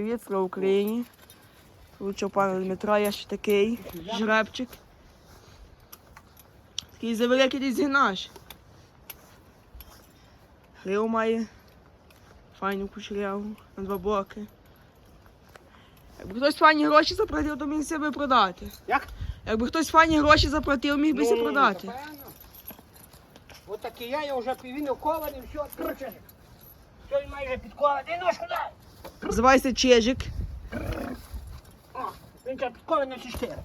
Привіт, слава Україні. Лучше пана Дмитра, я ще такий жребчик. Такий завеликий десь наш. Грив має. Файну кучеряву на два боки. Якби хтось файні гроші заплатив, то міг себе продати. Як? Якби хтось файні гроші заплатив, міг би себе продати. Ну, напевно. Такий я, я вже він кований, все, короче. Все, він майже підкований, ножку дай. Називається Чежик. О, він підкований на всі чотири.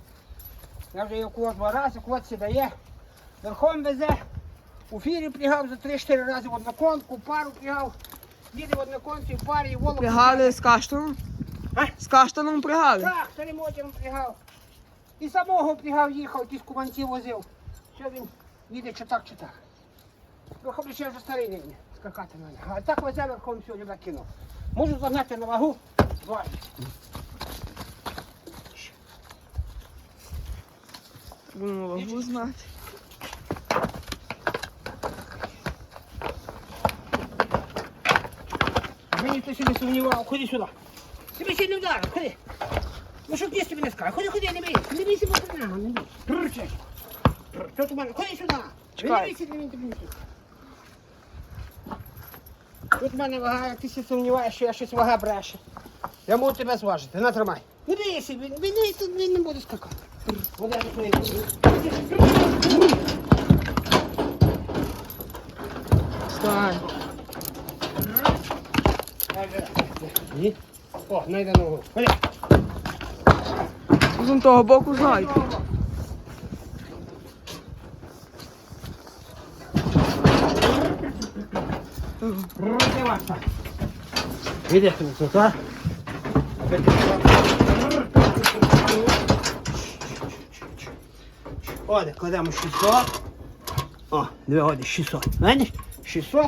Я вже його кого два рази, кого дає. Верхом везе. У фірі пригав за 3-4 рази в одноконку, пару пригав. Їде в одноконці, в парі, і волок. Пригали з каштаном. А? З каштаном пригали. Так, старим одягом пригав. І самого пригав, їхав, якісь куманці возив. Все він їде чи так, чи так. Верхом ще вже старий не скакати на нього. А так везе верхом сьогодні накинув. Можу загнати на вагу. Звай. Будемо вагу знати. Мені хтось не сумнівав, ходи сюди. Тебе ще не вдарив, ходи. Ну щоб їсти мене скаже. Ходи, ходи, не бійся. Не бійся, бо ти не бійся. Пррчеш. Що ти мене? Ходи сюди. Чекай. Не бійся, не він тобі не бійся. Тут в мене вага, як ти ще сумніваєш, що я щось вага бреше. Я можу тебе зважити, на тримай. Не бійся, він, він, він, він не буде скакати. Вода не твоя. Встань. Ні. О, найде ногу. З того боку зайка. Роздівайся. Іди а? Оде, кладемо 600. О, диви, оде, 600. Знаєш? 600.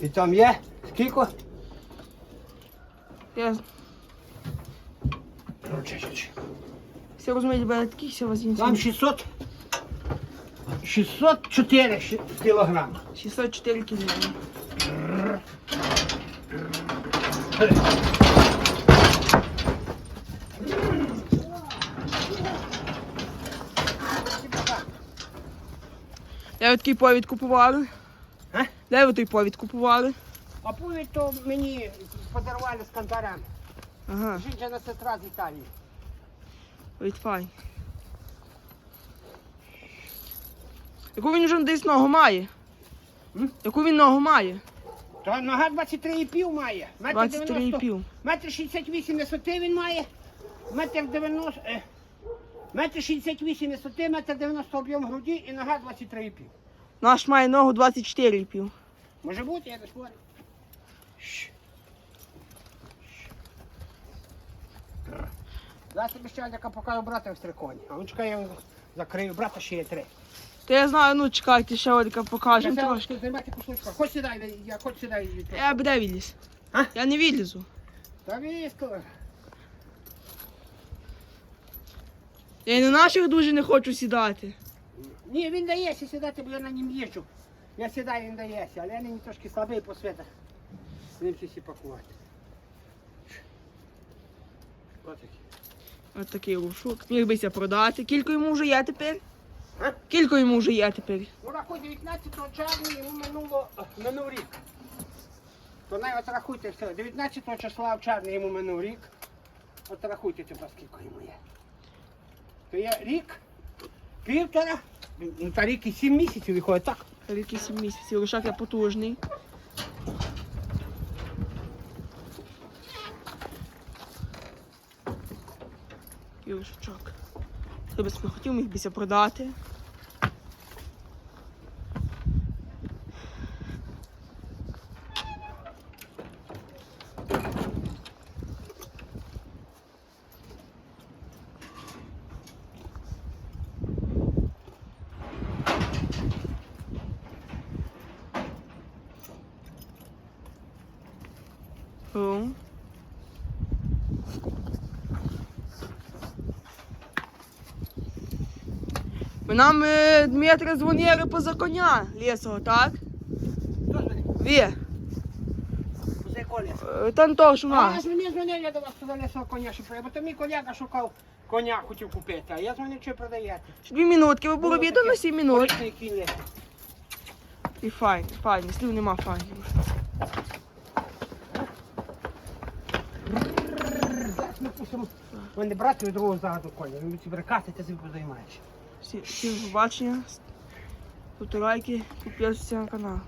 І там є скільки? Я все розумієте, бо я такий все возьму. Там 600. 604 щ- кілограм. 604 кілограми. Де ви такий повід купували? А? Де ви той повід купували? А повідь то мені подарували з кандарами. Ага, Жінка сестра з Італії. від файн. Яку він вже десь ногу має? М? Яку він ногу має? То нога 23,5 має. Метр 90. 23,5. Метр 68 висоти він має. Метр 90. е, Метр 68 висоти, метр 90 об'єм груді і нога 23,5. Наш має ногу 24,5. Може бути, я не спорю. Щ. Зараз тобі ще яка покажу брата в стриконі. А ну чекай, я його закрию. Брата ще є три. Та я знаю, ну чекайте, ще Олька покажемо трошки. Займайте кусочка. Хоч сідай, я хоч сідай. Я б де відліз? А? Я не відлізу. Та військо. Я і на наших дуже не хочу сідати. Ні, він дається сідати, бо я на нім їжджу. Я сідаю, він дається, але я нині трошки слабий по світах. З ним всі пакувати. Отакий. Ось такий рушок. Міг бися продати. Кілько йому вже є тепер? Кілько йому вже є тепер? Ну, рахуй 19 червня йому минуло е, минув рік. То навіть рахуйте все. 19 числа в червні йому минув рік. От рахуйте тепер, скільки йому є. То є рік, півтора, ну та рік і 7 місяців виходить так. Рік і сім місяців. Рушак я потужний. Такий рушачок. Хто би хотів, міг бися продати. room. Нам е, Дмитро дзвонили поза коня лісого, так? Ві. Е, Тантош, у А я мені дзвонив, я до вас сказали, що коня ще продає, бо то мій колега шукав коня, хотів купити, а я дзвонив, чи продаєте. Дві минутки, ви були відомо сім минут. І файн, файн, слів нема файнів. тому в мене брат від другого загаду коня. Він тобі рекаси, ти собі позаймаєш. Всі, всім побачення, повторайки, підписуйтесь на канал.